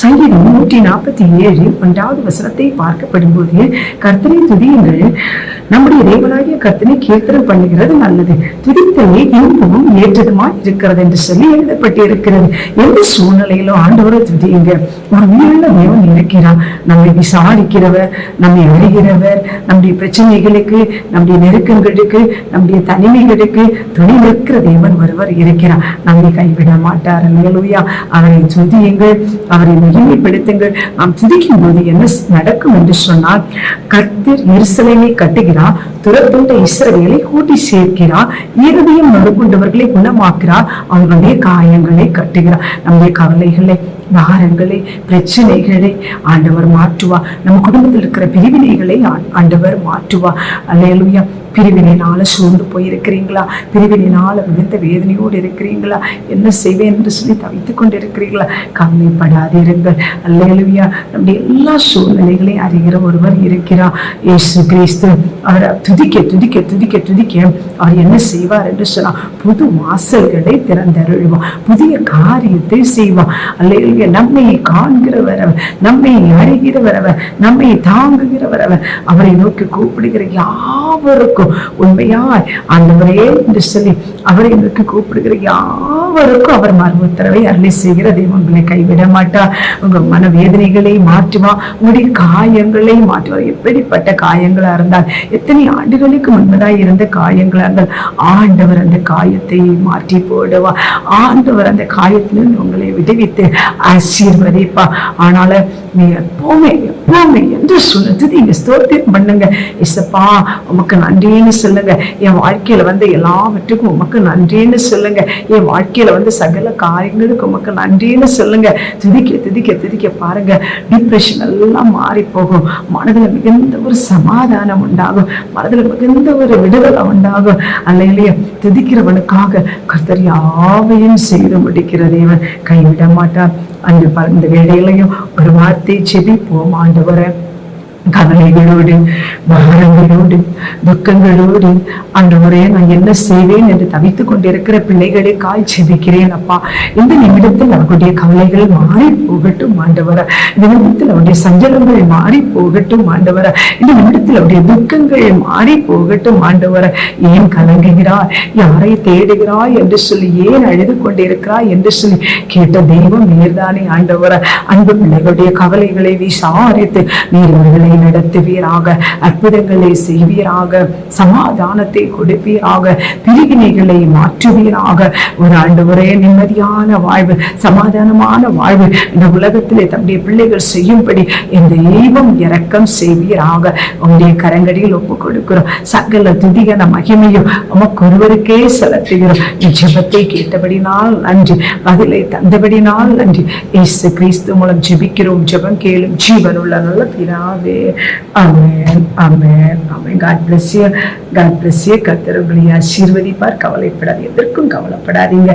சங்கீதம் நூற்றி நாற்பத்தி ஏழு ஒன்றாவது வசனத்தை பார்க்கப்படும் போது கர்த்தனை துதியுங்கள். நம்முடைய தேவனாகிய கர்த்தனை கீர்த்தனம் பண்ணுகிறது நல்லது. துதித்தலே இன்பமும் ஏற்றதுமா இருக்கிறது என்று சொல்லி எழுதப்பட்டிருக்கிறது. எந்த சூழ்நிலையிலும் ஆண்டவரை துதியுங்க. ஒரு உயிருள்ள தேவன் இருக்கிறார். நம்மை விசாரிக்கிறவர் நம்மை அறிகிறவர் நம்முடைய பிரச்சனைகளுக்கு நம்முடைய நெருக்கங்களுக்கு நம்முடைய தனிமைகளுக்கு துணை நிற்கிற தேவன் ஒருவர் இருக்கிறார். நம்மை கைவிட மாட்டார். அல்லேலூயா. அவரை துதியுங்கள். அவரை மகிமைப்படுத்துங்கள். நாம் துதிக்கும் போது என்ன நடக்கும் என்று சொன்னால் கர்த்தர் எருசலேமை கட்டுகிறார் துரத்துண்ட இஸ்ரவேலை கூட்டி சேர்க்கிறார் இறுதியும் மறுக்கொண்டவர்களை குணமாக்கிறார் அவர்களுடைய காயங்களை கட்டுகிறார். நம்முடைய கவலைகளை பாரங்களை பிரச்சனைகளை ஆண்டவர் மாற்றுவா. நம்ம குடும்பத்தில் இருக்கிற பிரிவினைகளை ஆ- ஆண்டவர் மாற்றுவா. அல்லையலுயா பிரிவினைனால சூழ்ந்து போயிருக்கிறீங்களா? பிரிவினைனால மிகுந்த வேதனையோடு இருக்கிறீங்களா? என்ன செய்வேன் என்று சொல்லி தவித்து கொண்டு இருக்கிறீங்களா கவலைப்படாதீர்கள் அல்லையலுவியா நம்முடைய எல்லா சூழ்நிலைகளையும் அறிகிற ஒருவர் இருக்கிறார். இயேசு கிறிஸ்து. அவரை துதிக்க துதிக்க துதிக்க துதிக்க அவர் என்ன செய்வார் என்று சொன்னால் புது வாசல்களை திறந்தருள்வார். புதிய காரியத்தை செய்வார். அல்லேலூயா நம்மை காண்கிறவரவர் நம்மை அறிகிறவரவர் நம்மை தாங்குகிறவரவர் அவரை நோக்கி கூப்பிடுகிற யாவருக்கும் உண்மையாய் ஆண்டவரே என்று சொல்லி அவரை நோக்கி கூப்பிடுகிற ஒவ்வொருக்கும் அவர் மர்ம உத்தரவை அருளி செய்கிற தெய்வம். உங்களை கைவிட மாட்டார் உங்க மனவேதனைகளை மாற்றுவா. உங்களுடைய காயங்களை மாற்றுவார் எப்படிப்பட்ட காயங்களா இருந்தால் எத்தனை ஆண்டுகளுக்கு முன்பதாய் இருந்த காயங்களா இருந்தால் ஆண்டவர் அந்த காயத்தை மாற்றி போடுவா. ஆண்டவர் அந்த காயத்திலிருந்து உங்களை விடுவித்து ஆசீர்வதிப்பா. ஆனால நீ எப்பவுமே எப்பவுமே என்று சொல்லுது நீங்க ஸ்தோத்திரம் பண்ணுங்க. இசப்பா உமக்கு நன்றின்னு சொல்லுங்க. என் வாழ்க்கையில வந்து எல்லாவற்றுக்கும் உமக்கு நன்றின்னு சொல்லுங்க. என் வாழ்க்கையில வந்து சகல காரியங்களுக்கு உமக்கு நன்றின்னு சொல்லுங்க. துதிக்க திதிக்க திதிக்க பாருங்க. டிப்ரெஷன் எல்லாம் மாறி போகும் மனதில் மிகுந்த ஒரு சமாதானம் உண்டாகும். மனதில் மிகுந்த ஒரு விடுதலை உண்டாகும். அல்லையிலயோ திதிக்கிறவனுக்காக கர்த்தர் யாவையும் செய்து முடிக்கிற தேவன். கைவிட மாட்டார். அந்த ப- இந்த வேலையிலையும் ஒரு வார்த்தை செவி போமாண்டு வரேன் கவலைகளோடு பாரங்களோடு துக்கங்களோடு ஆண்டவரே நான் என்ன செய்வேன் என்று தவித்துக் கொண்டிருக்கிற பிள்ளைகளுக்காய் செபிக்கிறேன் அப்பா. இந்த நிமிடத்தில் அவர்களுடைய கவலைகள் மாறி போகட்டும் ஆண்டவர. இந்த நிமிடத்தில் அவருடைய சஞ்சலங்கள் மாறி போகட்டும் ஆண்டவர. இந்த நிமிடத்தில் அவருடைய துக்கங்கள் மாறி போகட்டும் ஆண்டவர. ஏன் கலங்குகிறாய்? யாரை தேடுகிறாய் என்று சொல்லி ஏன் அழுது கொண்டிருக்கிறாய் என்று சொல்லி கேட்ட தெய்வம் நீர்தானே ஆண்டவர. அன்பு பிள்ளைகளுடைய கவலைகளை விசாரித்து நீர் இவர்களை நடத்துவீராக அற்புதங்களை செய்வீராக சமாதானத்தை கொடுப்பீராக பிரிவினைகளை மாற்றுவீராக. ஒரு ஆண்டவரே நிம்மதியான வாழ்வு சமாதானமான வாழ்வு இந்த உலகத்திலே தம்முடைய பிள்ளைகள் செய்யும்படி இந்த தெய்வம் இறக்கம் செய்வீராக. உங்களுடைய கரங்கடியில் ஒப்பு கொடுக்கிறோம். சகல துதிகன மகிமையும் உமக்கு ஒருவருக்கே செலுத்துகிறோம். ஜெபத்தை கேட்டபடினால் நன்றி. பதிலை தந்தபடினால் நன்றி. இயேசு கிறிஸ்து மூலம் ஜெபிக்கிறோம். ஜெபம் கேளும் ஜீவனுள்ள நல்ல பிராவே amen amen amen God bless you God bless you கத்தர் உங்களை ஆசீர்வதிப்பார். கவலைப்படாது. எதற்கும் கவலைப்படாதீங்க.